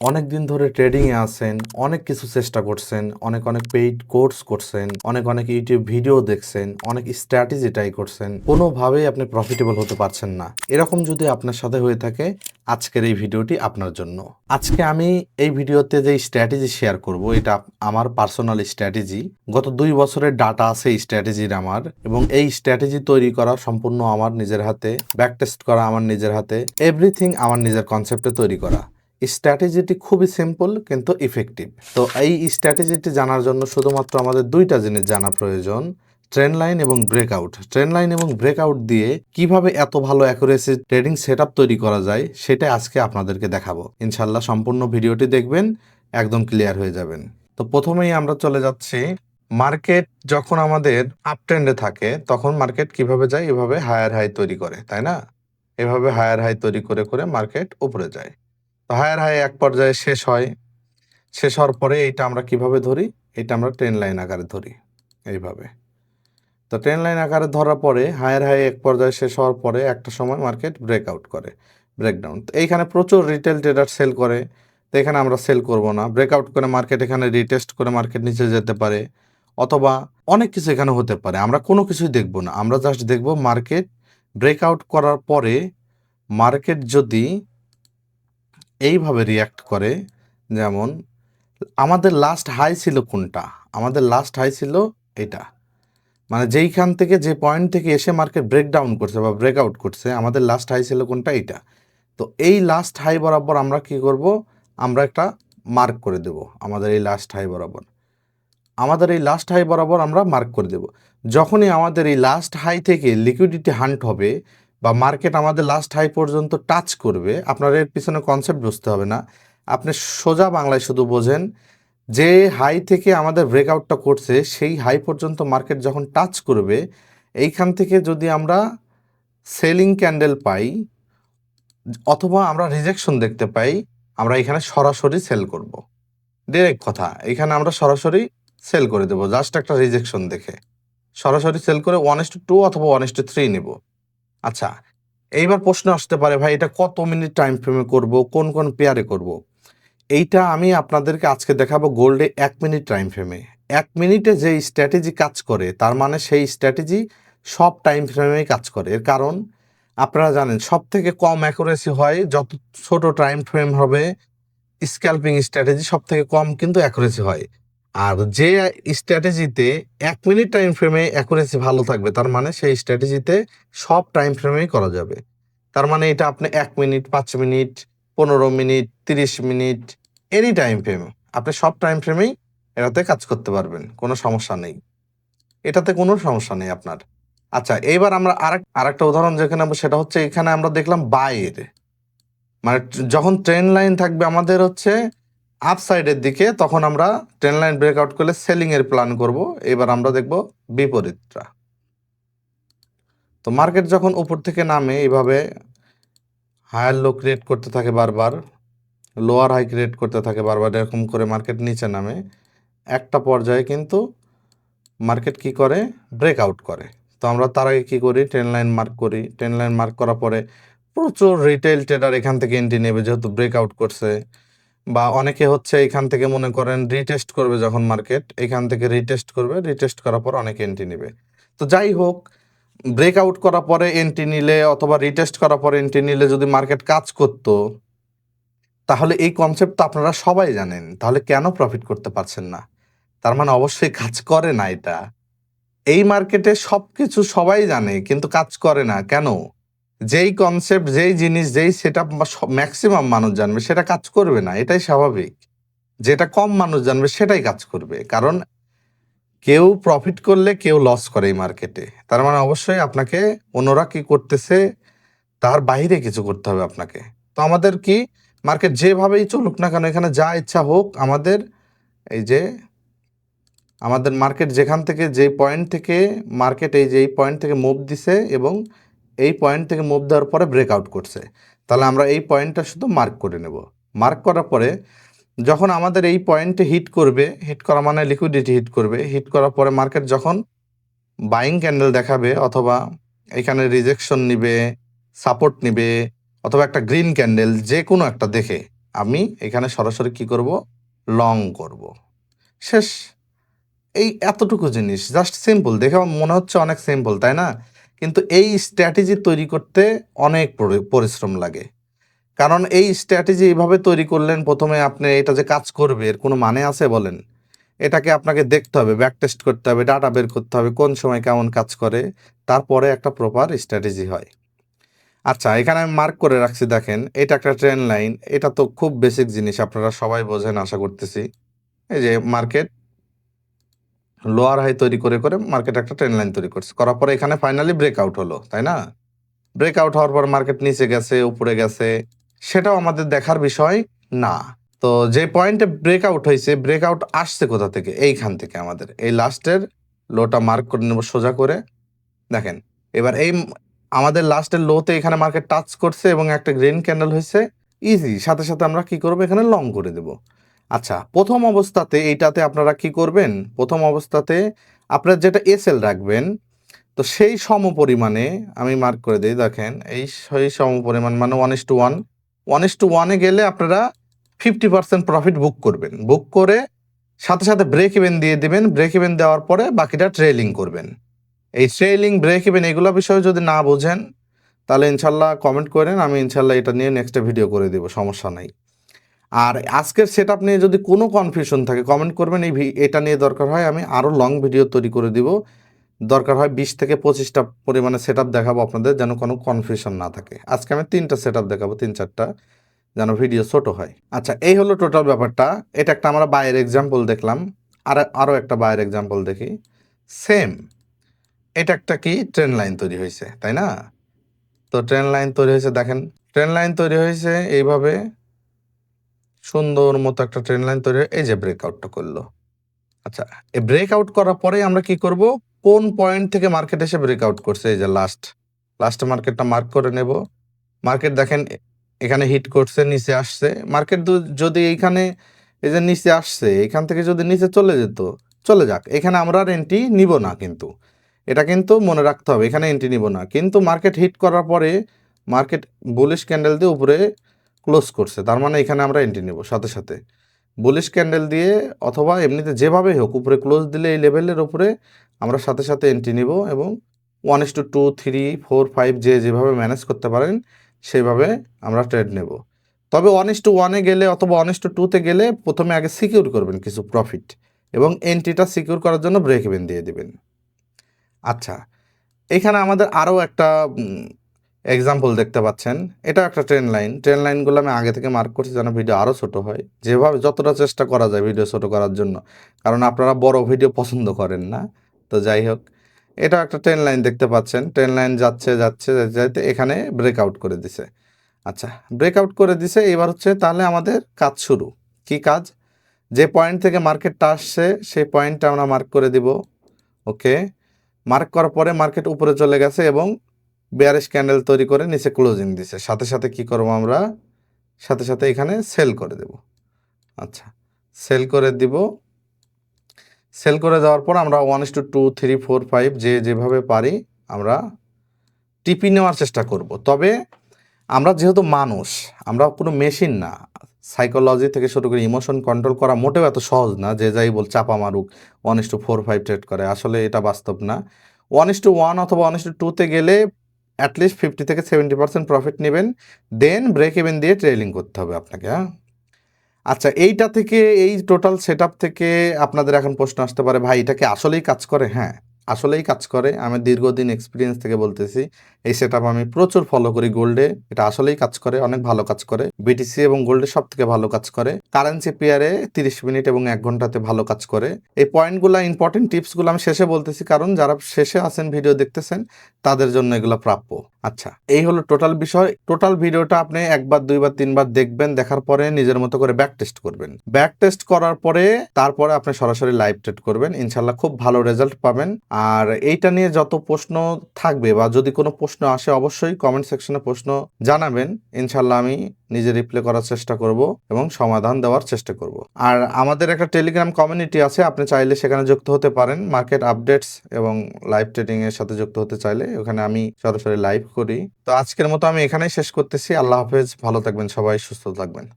অনেক দিন ধরে ট্রেডিং এ আছেন, অনেক কিছু চেষ্টা করছেন, অনেক অনেক পেইড কোর্স করছেন, অনেক অনেক ইউটিউব ভিডিও দেখছেন, অনেক স্ট্র্যাটেজি ট্রাই করছেন, কোনোভাবেই আপনি প্রফিটেবল হতে পারছেন না। এরকম যদি আপনার সাথে হয়ে থাকে, আজকের এই ভিডিওটি আপনার জন্য। আজকে আমি এই ভিডিওতে যে স্ট্র্যাটেজি শেয়ার করব, এটা আমার পার্সোনাল স্ট্র্যাটেজি গত দুই বছরের ডাটা আছে এই স্ট্র্যাটেজির আমার, এবং এই স্ট্র্যাটেজি তৈরি করা সম্পূর্ণ আমার নিজের হাতে ব্যাক টেস্ট করা আমার নিজের হাতে এভরিথিং আমার নিজের কনসেপ্টে তৈরি করা। স্ট্র্যাটেজিটি খুবই সিম্পল কিন্তু ইফেক্টিভ তো এই স্ট্র্যাটেজিটি জানার জন্য শুধুমাত্র আমাদের দুইটা জিনিস জানা প্রয়োজন ট্রেন লাইন এবং ব্রেকআউট ট্রেন লাইন এবং ব্রেকআউট দিয়ে কীভাবে এত ভালো অ্যাকুরেসি ট্রেডিং সেট তৈরি করা যায় সেটা আজকে আপনাদেরকে দেখাবো। ইনশাল্লাহ সম্পূর্ণ ভিডিওটি দেখবেন, একদম ক্লিয়ার হয়ে যাবেন। তো প্রথমেই আমরা চলে যাচ্ছি মার্কেট যখন আমাদের আপ ট্রেন্ডে থাকে, তখন মার্কেট কীভাবে যায়? এভাবে হায়ার হাই তৈরি করে, তাই না? এভাবে হায়ার হাই তৈরি করে করে মার্কেট উপরে যায়। হায়ার হাই এক পর্যায়ে শেষ হয়। শেষ হওয়ার পরে এইটা আমরা কীভাবে ধরি? এটা আমরা ট্রেন লাইন আকারে ধরি, এইভাবে। তো ট্রেন লাইন আকারে ধরার পরে হায়ার হাই এক পর্যায়ে শেষ হওয়ার পরে একটা সময় মার্কেট ব্রেকআউট করে, ব্রেকডাউন। তো এইখানে প্রচুর রিটেল ট্রেডার সেল করে, তো এখানে আমরা সেল করব না। ব্রেকআউট করে মার্কেট এখানে রিটেস্ট করে মার্কেট নিচে যেতে পারে, অথবা অনেক কিছু এখানে হতে পারে। আমরা কোনো কিছুই দেখব না। আমরা জাস্ট দেখব মার্কেট ব্রেকআউট করার পরে মার্কেট যদি এইভাবে রিয়্যাক্ট করে, যেমন, আমাদের লাস্ট হাই ছিল কোনটা? আমাদের লাস্ট হাই ছিল এটা। মানে যেইখান থেকে, যে পয়েন্ট থেকে এসে মার্কেট ব্রেকডাউন করছে বা ব্রেকআউট করছে, আমাদের লাস্ট হাই ছিল কোনটা? এইটা। তো এই লাস্ট হাই বরাবর আমরা কি করব? আমরা একটা মার্ক করে দেব, আমাদের এই লাস্ট হাই বরাবর। আমাদের এই লাস্ট হাই বরাবর আমরা মার্ক করে দেব। যখনই আমাদের এই লাস্ট হাই থেকে লিকুইডিটি হান্ট হবে বা মার্কেট আমাদের লাস্ট হাই পর্যন্ত টাচ করবে, আপনার এর পিছনে কনসেপ্ট বুঝতে হবে না। আপনি সোজা বাংলায় শুধু বোঝেন, যে হাই থেকে আমাদের ব্রেকআউটটা করছে, সেই হাই পর্যন্ত মার্কেট যখন টাচ করবে, এইখান থেকে যদি আমরা সেলিং ক্যান্ডেল পাই, অথবা আমরা রিজেকশন দেখতে পাই, আমরা এখানে সরাসরি সেল করব। ডিরেক্ট কথা, এখানে আমরা সরাসরি সেল করে দেবো জাস্ট একটা রিজেকশন দেখে। সরাসরি সেল করে ওয়ান এস টু টু অথবা ওয়ান এস টু থ্রি নেব। আচ্ছা এইবার প্রশ্ন আসতে পারে, ভাই, এটা কত মিনিট টাইম ফ্রেমে করব, কোন কোন পেয়ারে করব? এইটা আমি আপনাদেরকে আজকে দেখাবো গোল্ডে এক মিনিট টাইম ফ্রেমে এক মিনিটে যে স্ট্র্যাটেজি কাজ করে, তার মানে সেই স্ট্র্যাটেজি সব টাইম ফ্রেমেই কাজ করে। এর কারণ, আপনারা জানেন সব থেকে কম অ্যাকুরেসি হয়, যত ছোট টাইম ফ্রেম হবে স্ক্যাল্পিং স্ট্র্যাটেজি সব থেকে কম কিন্তু অ্যাকুরেসি হয়। আর যে স্ট্র্যাটেজিতে এক মিনিট টাইম ফ্রেমে অ্যাকুরেসি ভালো থাকবে, তার মানে সেই স্ট্র্যাটেজিতে সব টাইম ফ্রেমেই করা যাবে। তার মানে এটা আপনি এক মিনিট পাঁচ মিনিট পনেরো মিনিট তিরিশ মিনিট এনি টাইম ফ্রেম আপনি সব টাইম ফ্রেমেই এটাতে কাজ করতে পারবেন, কোনো সমস্যা নেই। এটাতে কোনো সমস্যা নেই আপনার। আচ্ছা এইবার আমরা আরেক, আরেকটা উদাহরণ যেখানে সেটা হচ্ছে এখানে আমরা দেখলাম বাইরে মানে যখন ট্রেন লাইন থাকবে আমাদের হচ্ছে আপ সাইডের দিকে তখন আমরা ট্রেন লাইন ব্রেকআউট করলে সেলিং এর প্ল্যান করব। এবার আমরা দেখব বিপরীতটা। তো মার্কেট যখন উপর থেকে নামে এইভাবে হায়ার লো ক্রিয়েট করতে থাকে বারবার লোয়ার হাই ক্রিয়েট করতে থাকে বারবার, এরকম করে মার্কেট নিচে নামে, একটা পর্যায়ে কিন্তু মার্কেট কি করে? ব্রেকআউট করে। তো আমরা তার আগে কী করি? ট্রেন লাইন মার্ক করি। ট্রেন লাইন মার্ক করার পরে প্রচুর রিটেল ট্রেডার এখান থেকে এন্ট্রি নেবে, যেহেতু ব্রেকআউট করছে। বা অনেকে হচ্ছে এখান থেকে মনে করেন রিটেস্ট করবে যখন মার্কেট এখান থেকে রিটেস্ট করবে রিটেস্ট করার পর অনেকে এন্ট্রি নেবে। তো যাই হোক ব্রেকআউট করার পরে এন্ট্রি নিলে অথবা রিটেস্ট করার পরে এন্ট্রি নিলে যদি মার্কেট কাজ করতো, তাহলে এই কনসেপ্ট তো আপনারা সবাই জানেন, তাহলে কেন প্রফিট করতে পারছেন না? তার মানে অবশ্যই কাজ করে না এটা। এই মার্কেটে সবকিছু সবাই জানে, কিন্তু কাজ করে না, কেন? যেই কনসেপ্ট যেই জিনিস, যেই সেট আপ ম্যাক্সিমাম মানুষ জানবে, সেটা কাজ করবে না, এটাই স্বাভাবিক। যেটা কম মানুষ জানবে, সেটাই কাজ করবে। কারণ কেউ প্রফিট করলে কেউ লস করে এই মার্কেটে তার মানে অবশ্যই আপনাকে অন্যরা কি করতেছে, তার বাইরে কিছু করতে হবে আপনাকে। তো আমাদের কি মার্কেট যেভাবেই চলুক না কেন, এখানে যা ইচ্ছা হোক, আমাদের এই যে, আমাদের মার্কেট যেখান থেকে, যে পয়েন্ট থেকে মার্কেট এই যে, এই পয়েন্ট থেকে মুভ দিছে এবং এই পয়েন্ট থেকে মুভ দেওয়ার পরে ব্রেকআউট করছে। তাহলে আমরা এই পয়েন্টটা শুধু মার্ক করে নেব। মার্ক করার পরে যখন আমাদের এই পয়েন্টে হিট করবে হিট করা মানে লিকুইডিটি হিট করবে হিট করার পরে মার্কেট যখন বাইং ক্যান্ডেল দেখাবে অথবা এখানে রিজেকশন নিবে সাপোর্ট নিবে, অথবা একটা গ্রিন ক্যান্ডেল যে কোনো একটা দেখে আমি এখানে সরাসরি কি করব? লং করব। শেষ। এই এতটুকু জিনিস। জাস্ট সিম্পল দেখে মনে হচ্ছে অনেক সিম্পল তাই না? কিন্তু এই স্ট্র্যাটেজি তৈরি করতে অনেক পরিশ্রম লাগে। কারণ এই স্ট্র্যাটেজি এইভাবে তৈরি করলেন, প্রথমে আপনি এটা যে কাজ করবে, এর কোনো মানে আছে বলেন? এটাকে আপনাকে দেখতে হবে ব্যাক টেস্ট করতে হবে ডাটা বের করতে হবে, কোন সময় কেমন কাজ করে, তারপরে একটা প্রপার স্ট্র্যাটেজি হয়। আচ্ছা এখানে আমি মার্ক করে রাখছি, দেখেন, এটা একটা ট্রেন লাইন এটা তো খুব বেসিক জিনিস, আপনারা সবাই বোঝেন, আশা করতেছি। এই যে মার্কেট লোয়ার হাই তৈরি করে করে মার্কেট একটা ট্রেন লাইন তৈরি করছে। করার পরে এখানে ফাইনালি ব্রেকআউট হলো, তাই না? ব্রেকআউট হওয়ার পর মার্কেট নিচে গেছে, উপরে গেছে, সেটাও আমাদের দেখার বিষয় না। তো যে পয়েন্টে ব্রেকআউট হয়েছে ব্রেকআউট আসছে কোথা থেকে? এইখান থেকে আমাদের। এই লাস্টের লোটা মার্ক করে নেব সোজা করে। দেখেন, এবার এই আমাদের লাস্টের লোতে এখানে মার্কেট টাচ করছে এবং একটা গ্রিন ক্যান্ডেল হয়েছে ইজি সাথে সাথে আমরা কি করব? এখানে লং করে দেব। আচ্ছা প্রথম অবস্থাতে এইটাতে আপনারা কি করবেন? প্রথম অবস্থাতে আপনারা যেটা এসএল রাখবেন, তো সেই সম পরিমাণে আমি মার্ক করে দিই, দেখেন, এই সেই সম পরিমাণ মানে one is to one one is to ওয়ানে গেলে আপনারা ফিফটি পার্সেন্ট প্রফিট বুক করবেন। বুক করে সাথে সাথে ব্রেক ইভেন দিয়ে দিবেন ব্রেক ইভেন দেওয়ার পরে বাকিটা ট্রেলিং করবেন। এই ট্রেলিং ব্রেক ইভেন এগুলো বিষয়ে যদি না বোঝেন, তাহলে ইনশাল্লাহ কমেন্ট করেন, আমি ইনশাল্লাহ এটা নিয়ে নেক্সট ভিডিও করে দেবো, সমস্যা নাই। আর আজকের সেট আপ নিয়ে যদি কোনো কনফিউশন থাকে কমেন্ট করবেন। এই এটা নিয়ে দরকার হয়, আমি আরও লং ভিডিও তৈরি করে দিব। দরকার হয় বিশ থেকে পঁচিশটা পরিমাণে সেট আপ দেখাবো আপনাদের, যেন কোনো কনফিউশন না থাকে। আজকে আমি তিনটা সেট আপ দেখাবো, তিন চারটা, যেন ভিডিও ছোট হয়। আচ্ছা এই হলো টোটাল ব্যাপারটা। এটা একটা আমরা বায়ের এক্সাম্পল দেখলাম। আর আরও একটা বায়ের এক্সাম্পল দেখি। সেম এটা একটা কি? ট্রেন লাইন তৈরি হয়েছে, তাই না? তো ট্রেন লাইন তৈরি হয়েছে, দেখেন। ট্রেন লাইন তৈরি হয়েছে এইভাবে। সুন্দর মতো একটা ট্রেন লাইন তৈরি এই যে ব্রেকআউটটা করল। আচ্ছা এই ব্রেকআউট করার পরে আমরা কি করব? কোন পয়েন্ট থেকে মার্কেট এসে ব্রেকআউট করছে? এই যে লাস্ট লাস্ট মার্কেটটা মার্ক করে নেব। মার্কেট দেখেন, এখানে হিট করছে, নিচে আসছে। মার্কেট যদি এইখানে, এই যে নিচে আসছে, এখান থেকে যদি নিচে চলে যেত, চলে যাক। এখানে আমরা আর এন্ট্রি নিব না কিন্তু। এটা কিন্তু মনে রাখতে হবে, এখানে এন্ট্রি নিব না। কিন্তু মার্কেট হিট করার পরে মার্কেট বুলিশ ক্যান্ডেল দিয়ে উপরে ক্লোজ করছে, তার মানে এখানে আমরা এন্ট্রি নেব, সাথে সাথে। বুলিশ ক্যান্ডেল দিয়ে অথবা এমনিতে যেভাবে হোক, উপরে ক্লোজ দিলে এই লেভেলের উপরে আমরা সাথে সাথে এন্ট্রি নিব এবং one is to two two three four five যেভাবে ম্যানেজ করতে পারেন সেইভাবে আমরা ট্রেড নেব। তবে ওয়ান ইস টু ওয়ানে গেলে অথবা ওয়ান ইস টু টুতে গেলে প্রথমে আগে সিকিউর করবেন কিছু প্রফিট এবং এন্ট্রিটা সিকিউর করার জন্য ব্রেক ইভেন দিয়ে দিবেন। আচ্ছা এখানে আমাদের আরও একটা এক্সাম্পল দেখতে পাচ্ছেন। এটা একটা ট্রেন লাইন ট্রেন লাইনগুলো আমি আগে থেকে মার্ক করছি যেন ভিডিও আরও ছোট হয়। যেভাবে যতটা চেষ্টা করা যায় ভিডিও ছোট করার জন্য। কারণ আপনারা বড় ভিডিও পছন্দ করেন না। তো যাই হোক। এটা একটা ট্রেন লাইন দেখতে পাচ্ছেন। ট্রেন লাইন যাচ্ছে যাচ্ছে যেতে এখানে ব্রেকআউট করে দিছে। আচ্ছা ব্রেকআউট করে দিছে। এবার হচ্ছে তাহলে আমাদের কাজ শুরু। কি কাজ? যে পয়েন্ট থেকে মার্কেটটা আসছে, সেই পয়েন্টটা আমরা মার্ক করে দিব। ওকে মার্ক করার পরে মার্কেট উপরে চলে গেছে এবং বিয়ারিশ ক্যান্ডেল তৈরি করে নিচে ক্লোজিং দিছে। সাথে সাথে কি করব আমরা? সাথে সাথে এখানে সেল করে দেব। আচ্ছা সেল করে দিব। সেল করে দেওয়ার পর আমরা one is to two two three four five যেভাবে পারি আমরা টিপি নেওয়ার চেষ্টা করব। তবে আমরা যেহেতু মানুষ, আমরা কোনো মেশিন না। সাইকোলজি থেকে শুরু করে ইমোশন কন্ট্রোল করা মোটেও এত সহজ না, যে যাই বল চাপা মারুক one is to four five trade করে। আসলে এটা বাস্তব না। ওয়ান ইস টু ওয়ান অথবা ওয়ান ইস টু টুতে গেলে অ্যাটলিস্ট ফিফটি থেকে সেভেন্টি পার্সেন্ট প্রফিট নেবেন দেন ব্রেক ইভেন দিয়ে ট্রেলিং করতে হবে আপনাকে হ্যাঁ? আচ্ছা এইটা থেকে, এই টোটাল সেট থেকে আপনাদের এখন প্রশ্ন আসতে পারে, ভাই, এটা কি আসলেই কাজ করে? হ্যাঁ। আসলেই কাজ করে। আমি দীর্ঘদিন এক্সপিরিয়েন্স থেকে বলতেছি, এই সেট আমি প্রচুর ফলো করি গোল্ডে এটা আসলেই কাজ করে, অনেক ভালো কাজ করে। বিটিসি এবং গোল্ডে সব থেকে ভালো কাজ করে। কারেন্সি পেয়ারে তিরিশ মিনিট এবং এক ঘন্টাতে ভালো কাজ করে। এই পয়েন্টগুলো ইম্পর্টেন্ট টিপসগুলো আমি শেষে বলতেছি, কারণ যারা শেষে আছেন ভিডিও দেখতেছেন, তাদের জন্য এগুলো প্রাপ্য। আচ্ছা এই হলো টোটাল বিষয়। টোটাল ভিডিওটা আপনি একবার, দুইবার, তিনবার দেখবেন, দেখার পরে নিজের মতো করে ব্যাক টেস্ট করবেন। ব্যাক টেস্ট করার পরে, তারপরে আপনি সরাসরি লাইভ ট্রেড করবেন। ইনশাল্লাহ খুব ভালো রেজাল্ট পাবেন। আর এইটা নিয়ে যত প্রশ্ন থাকবে বা যদি কোনো প্রশ্ন আসে, অবশ্যই কমেন্ট সেকশনে প্রশ্ন জানাবেন। ইনশাল্লাহ আমি নিজে রিপ্লাই করার চেষ্টা করব এবং সমাধান দেওয়ার চেষ্টা করব। আর আমাদের একটা টেলিগ্রাম কমিউনিটি আছে, আপনি চাইলে সেখানে যুক্ত হতে পারেন। মার্কেট আপডেটস এবং লাইভ ট্রেডিং এর সাথে যুক্ত হতে চাইলে ওখানে আমি সরাসরি লাইভ করি। তো আজকের মতো আমি এখানেই শেষ করতেছি। আল্লাহ হাফেজ, ভালো থাকবেন সবাই, সুস্থ থাকবেন।